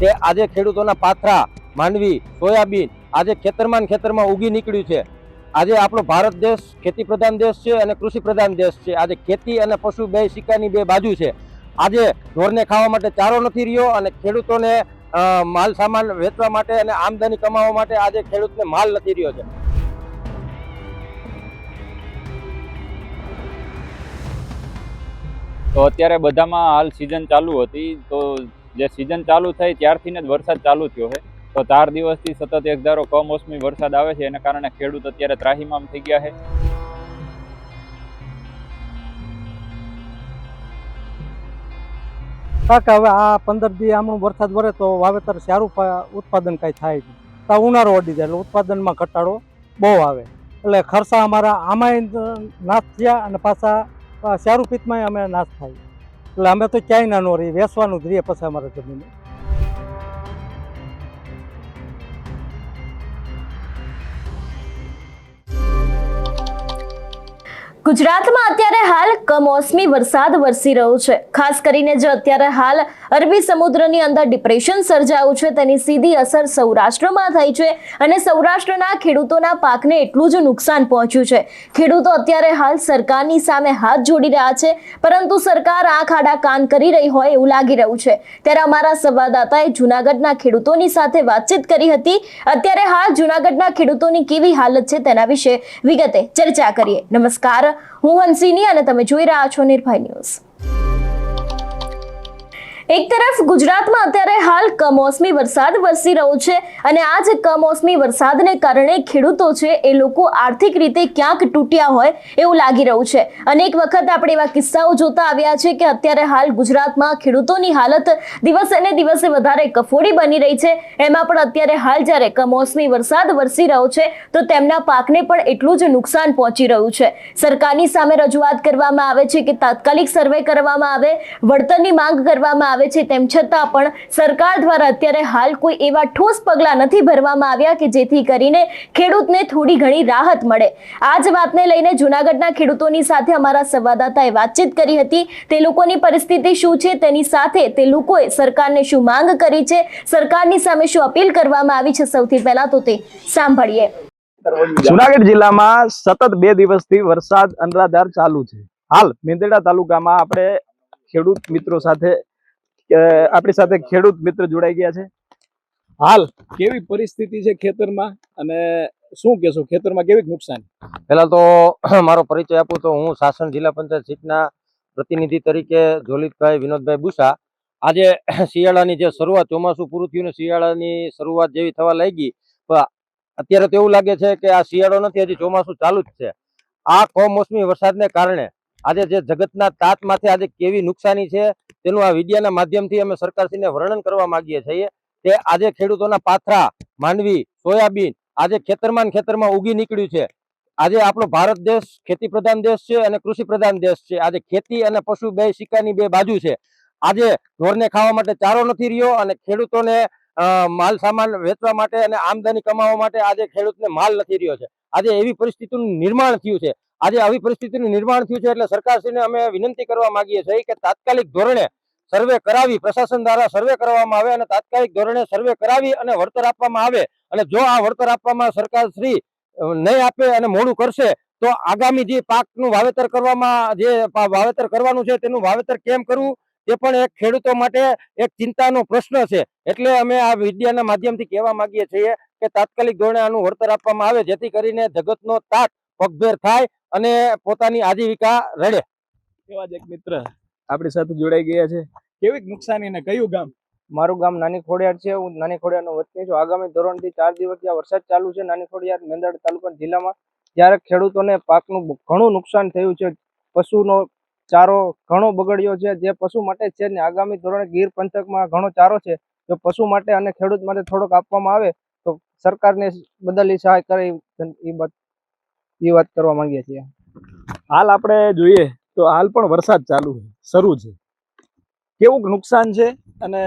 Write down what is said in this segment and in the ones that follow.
તે આજે ખેડૂતોના પાથરા, માંડવી, સોયાબીન આજે ખેતરમાં ખેતરમાં ઉગી નીકળ્યું છે. આજે આપણો ભારત દેશ ખેતી પ્રધાન દેશ છે અને કૃષિ પ્રધાન દેશ છે. આજે ખેતી અને પશુ બે સિક્કાની બે બાજુ છે. આજે ઢોરને ખાવા માટે ચારો નથી રહ્યો અને ખેડૂતોને માલ સામાન વેચવા માટે અને આમદની કમાવા માટે આજે ખેડૂતને માલ નથી રહ્યો છે. તો અત્યારે બધામાં હાલ સિઝન ચાલુ હતી. તો જે સિઝન ચાલુ થઈ ત્યારથી જ વરસાદ ચાલુ થયો છે. તો ચાર દિવસથી સતત એક ધારો કમોસમી વરસાદ આવે છે, એના કારણે ખેડૂત અત્યારે ત્રાહીમામ થઈ ગયા છે. કાકા હવે આ પંદર દી આમણું વરસાદ વરે તો વાવેતર સારું ઉત્પાદન કાંઈ થાય છે તો ઉનાળો અડી જાય એટલે ઉત્પાદનમાં ઘટાડો બહુ આવે. એટલે ખર્ચા અમારા આમાંય નાશ થયા અને પાછા સારું પિત્તમાંય અમે નાશ થાય. એટલે અમે તો ક્યાંય ના નો રહી વેસવાનું જ રહીએ પછી અમારે જમીન. ગુજરાતમાં અત્યારે હાલ કમોસમી વરસાદ વરસી રહ્યો છે. ખાસ કરીને જે અત્યારે હાલ અરબી સમુદ્રની અંદર ડિપ્રેશન સર્જાયું છે, તેની સીધી અસર સૌરાષ્ટ્રમાં થઈ છે અને સૌરાષ્ટ્રના ખેડૂતોના પાકને એટલું જ નુકસાન પહોંચ્યું છે. ખેડૂતો અત્યારે હાલ સરકારની સામે હાથ જોડી રહ્યા છે, પરંતુ સરકાર આંખ આડા કાન કરી રહી હોય એવું લાગી રહ્યું છે. ત્યારે અમારા સંવાદદાતાએ જૂનાગઢના ખેડૂતોની સાથે વાતચીત કરી હતી. અત્યારે હાલ જૂનાગઢના ખેડૂતોની કેવી હાલત છે તેના વિશે વિગતે ચર્ચા કરીએ. નમસ્કાર, હું હંસિની અને તમે જોઈ રહ્યા છો નિર્ભય ન્યૂઝ. એક તરફ ગુજરાતમાં અત્યારે હાલ કમોસમી વરસાદ વરસી રહ્યો છે અને આ જ કમોસમી વરસાદને કારણે ખેડૂતો છે એ લોકો આર્થિક રીતે ક્યાંક તૂટ્યા હોય એવું લાગી રહ્યું છે. અનેક વખત આપણે એવા કિસ્સાઓ જોતા આવ્યા છે કે અત્યારે હાલ ગુજરાતમાં ખેડૂતોની હાલત દિવસે ને દિવસે વધારે કફોડી બની રહી છે. એમાં પણ અત્યારે હાલ જ્યારે કમોસમી વરસાદ વરસી રહ્યો છે, તો તેમના પાકને પણ એટલું જ નુકસાન પહોંચી રહ્યું છે. સરકારની સામે રજૂઆત કરવામાં આવે છે કે તાત્કાલિક સર્વે કરવામાં આવે, વળતરની માંગ કરવામાં આવે છે, તેમ છતાં પણ સરકાર દ્વારા અત્યારે હાલ કોઈ એવા ઠોસ પગલાં નથી ભરવામાં આવ્યા કે જેથી કરીને ખેડૂતને થોડી ઘણી રાહત મળે. આ જ વાતને લઈને જૂનાગઢના ખેડૂતોની સાથે અમારા સંવાદદાતાએ વાતચીત કરી હતી. તે લોકોની પરિસ્થિતિ શું છે, તેની સાથે તે લોકોએ સરકારને શું માંગ કરી છે, સરકારની સામે શું અપીલ કરવામાં આવી છે, સૌથી પહેલા તો તે સાંભળીએ. જુનાગઢ જિલ્લામાં સતત બે દિવસથી વરસાદ અનરાધાર ચાલુ છે. હાલ મેંદરડા તાલુકામાં આપણે ખેડૂત મિત્રો સાથે આપણી સાથે ખેડૂત મિત્ર જોડાઈ ગયા છે. હાલ કેવી પરિસ્થિતિ છે ખેતરમાં અને શું કહેશો ખેતરમાં કેવી નુકસાન? પહેલા તો મારો પરિચય આપું તો હું સાસણ જિલ્લા પંચાયત સીટના પ્રતિનિધિ તરીકે જોલિતભાઈ વિનોદભાઈ બુસા આજે શિયાળાની જે શરૂઆત ચોમાસું પૂરું થયું ને શિયાળાની શરૂઆત જેવી થવા લાગી. પણ અત્યારે તો એવું લાગે છે કે આ શિયાળો નથી હજી ચોમાસું ચાલુ જ છે. આ કમોસમી વરસાદને કારણે આજે જે જગતના તાત માથે આજે કેવી નુકસાની છે, તેનું આ વિડિયાના માધ્યમથી અમે સરકારશ્રીને વર્ણન કરવા માંગીએ છીએ. કે આજે ખેડૂતોના પાથરા, માંડવી, સોયાબીન આજે ખેતરમાં ખેતરમાં ઉગી નીકળ્યું છે. આજે આપણો ભારત દેશ ખેતી પ્રધાન દેશ છે અને કૃષિ પ્રધાન દેશ છે. આજે ખેતી અને પશુ બે સિક્કાની બે બાજુ છે. આજે ઢોરને ખાવા માટે ચારો નથી રહ્યો અને ખેડૂતોને માલ સામાન વેચવા માટે અને આમદની કમાવા માટે આજે ખેડૂતને માલ નથી રહ્યો છે. આજે એવી પરિસ્થિતિનું નિર્માણ થયું છે. આજે આવી પરિસ્થિતિનું નિર્માણ થયું છે એટલે સરકારશ્રીને અમે વિનંતી કરવા માંગીએ છીએ કે તાત્કાલિક ધોરણે સર્વે કરાવી, પ્રશાસન દ્વારા સર્વે કરવામાં આવે અને તાત્કાલિક ધોરણે સર્વે કરાવી અને વળતર આપવામાં આવે. અને જો આ વળતર આપવામાં સરકાર શ્રી નહીં આપે અને મોડું કરશે, તો આગામી જે પાકનું વાવેતર કરવામાં જે વાવેતર કરવાનું છે તેનું વાવેતર કેમ કરવું? તે પણ એક ખેડૂતો માટે એક ચિંતાનો પ્રશ્ન છે. એટલે અમે આ વિડિયાના માધ્યમથી કહેવા માંગીએ છીએ કે તાત્કાલિક ધોરણે આનું વળતર આપવામાં આવે જેથી કરીને જગતનો તાત પગભેર થાય અને પોતાની આજીવિકા રડે. એવા જ એક મિત્ર આપણી સાથે જોડાઈ ગયા છે. કેવી નુકસાની ને કયું ગામ? મારું ગામ નાની ખોડિયાર છે. હું નાની ખોડિયારનો વતની છું. આગામી ધોરણથી ચાર દિવસ જ્યાં વરસાદ ચાલુ છે. નાની ખોડિયાર મેંદરડ તાલુકા જિલ્લામાં. જ્યારે ખેડૂતોને પાકનું ઘણું નુકસાન થયું છે પશુનો ચારો ઘણો બગડ્યો છે જે પશુ માટે છે ને આગામી ધોરણે ગીર પંથકમાં ઘણો ચારો છે જો પશુ માટે અને ખેડૂત માટે થોડોક આપવામાં આવે તો સરકારને બદલી સહાય કરે એ વાત એ વાત કરવા માંગીએ છીએ. હાલ આપણે જોઈએ તો હાલ પણ વરસાદ ચાલુ છે શરૂ છે. કેવું નુકસાન છે અને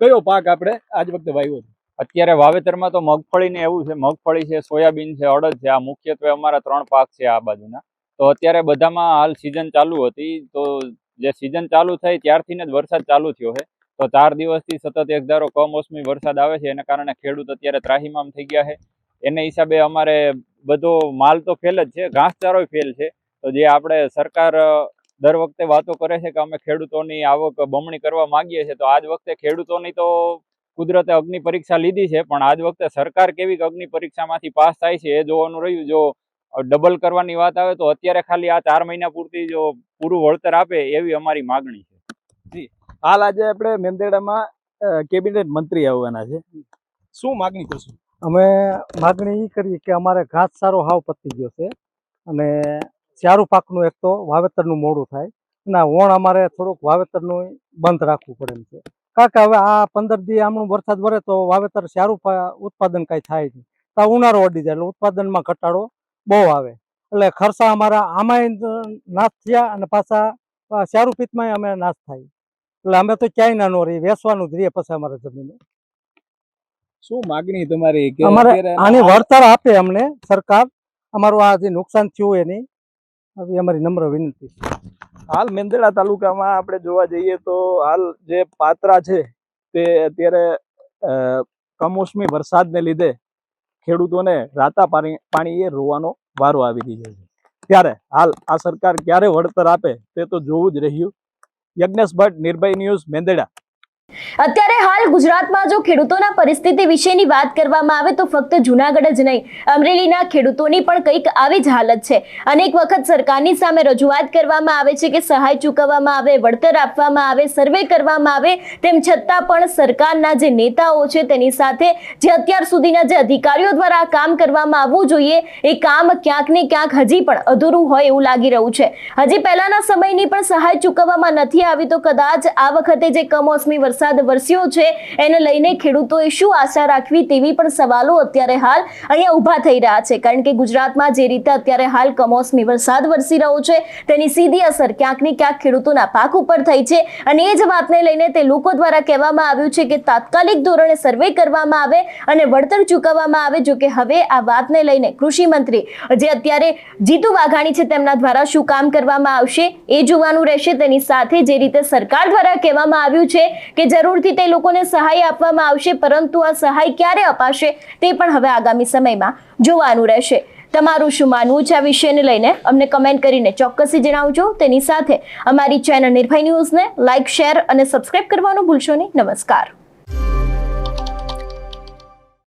કયો પાક આપણે આજ વખતે વાવ્યો છે? અત્યારે વાવેતરમાં તો મગફળીને એવું છે મગફળી છે સોયાબીન છે અડદ છે આ મુખ્યત્વે અમારા ત્રણ પાક છે આ બાજુના. તો અત્યારે બધામાં હાલ સિઝન ચાલુ હતી. તો જે સિઝન ચાલુ થઈ ત્યારથી જ વરસાદ ચાલુ થયો છે. તો ચાર દિવસથી સતત એક ધારો કમોસમી વરસાદ આવે છે. એના કારણે ખેડૂત અત્યારે ત્રાહીમામ થઈ ગયા છે. એને હિસાબે અમારે બધો માલ તો ફેલ જ છે. ઘાસચારો ફેલ છે. તો જે આપણે સરકાર દર વખતે વાતો કરે છે કે અમે ખેડૂતોની આવક બમણી કરવા માંગીએ છીએ, તો આજ વખતે ખેડૂતોની તો કુદરતે અગ્નિ પરીક્ષા લીધી છે. પણ આજ વખતે સરકાર કેવી અગ્નિ પરીક્ષામાંથી પાસ થાય છે એ જોવાનું રહ્યું. જો ડબલ કરવાની વાત આવે તો અત્યારે ખાલી આ ચાર મહિના પૂરતી જો પૂરું વળતર આપે એવી અમારી માગણી છે. હાલ આજે આપણે મેંદેડામાં કેબિનેટ મંત્રી આવવાના છે. શું માગણી કરશું? અમે માગણી એ કરીએ કે અમારે ઘાસ સારો હાવ પતી ગયો છે અને ચારું પાકનું એક તો વાવેતરનું મોડું થાય અને આ વણ અમારે થોડુંક વાવેતરનું બંધ રાખવું પડે એમ છે. કારણ કે હવે આ પંદર દી આમનું વરસાદ વરે તો વાવેતર સારું પા- ઉત્પાદન કાંઈ થાય નહીં. તો આ ઉનાળો અડી જાય એટલે ઉત્પાદનમાં ઘટાડો બહુ આવે. એટલે ખર્ચા અમારા આમાંય નાશ થયા અને પાછા પિત્તમાંય અમે નાશ થાય. એટલે અમે તો ક્યાંય ના નો રહી વેચવાનું જ રહીએ પછી અમારે જમીન. શું માગણી તમારી અમારે આની વળતર આપે અમને સરકાર. અમારું આ જે નુકસાન થયું એની આવી અમારી નમ્ર વિનંતી. હાલ મેંદરડા તાલુકામાં આપણે જોવા જઈએ તો હાલ જે પાત્રા છે તે અત્યારે કમોસમી વરસાદને લીધે ખેડૂતોને રાતા પાણી, પાણીએ રોવાનો વારો આવી રહ્યો છે. ત્યારે હાલ આ સરકાર ક્યારે વળતર આપે તે તો જોવું જ રહ્યું. યજ્ઞેશ ભટ્ટ નિર્ભય ન્યૂઝ મેંદરડા અત્યારે હાલ ગુજરાતમાં જો ખેડૂતોના પરિસ્થિતિ વિશેની વાત કરવામાં આવે તો ફક્ત જુનાગઢ જ નહીં, અમરેલીના ખેડૂતોની પણ કંઈક આવી જ હાલત છે. અનેક વખત સરકારની સામે રજૂઆત કરવામાં આવે છે કે સહાય ચૂકવવામાં આવે, વળતર આપવામાં આવે, સર્વે કરવામાં આવે, તેમ છતાં પણ સરકારના જે નેતાઓ છે તેની સાથે જે અત્યાર સુધીના જે અધિકારીઓ દ્વારા આ કામ કરવામાં આવવું જોઈએ, એ કામ ક્યાંક ને ક્યાંક હજી પણ અધૂરું હોય એવું લાગી રહ્યું છે. હજી પહેલાના સમયની પણ સહાય ચૂકવવામાં નથી આવી તો કદાચ આ વખતે જે કમોસમી વરસાદ વરસ્યો છે. એને લઈને ખેડૂતોએ શું આશા રાખવી તેવી પણ સવાલો અત્યારે હાલ અહીંયા ઊભા થઈ રહ્યા છે. કારણ કે ગુજરાતમાં જે રીતે અત્યારે હાલ કમોસમી વરસાદ વરસી રહ્યો છે, તેની સીધી અસર ક્યાંક ને ક્યાંક ખેડૂતોના પાક ઉપર થઈ છે. અને એ જ વાતને લઈને તે લોકો દ્વારા કહેવામાં આવ્યું છે કે તાત્કાલિક ધોરણે સર્વે કરવામાં આવે અને વળતર ચૂકવવામાં આવે. જો કે હવે આ વાતને લઈને કૃષિ મંત્રી જે અત્યારે જીતુ વાઘાણી છે, તેમના દ્વારા શું કામ કરવામાં આવશે એ જોવાનું રહેશે. તેની સાથે જે રીતે સરકાર દ્વારા કહેવામાં આવ્યું છે કે જરૂરથી તે લોકોને સહાય આપવામાં આવશે, પરંતુ આ સહાય ક્યારે અપાશે તે પણ હવે આગામી સમયમાં જોવાનું રહેશે. તમારું શું માનવું છે આ વિષયને લઈને? અમને કમેન્ટ કરીને ચોક્કસથી જણાવજો. તેની સાથે અમારી ચેનલ નિર્ભય ન્યૂઝને લાઇક શેર અને સબસ્ક્રાઇબ કરવાનું ભૂલશો નહીં. નમસ્કાર.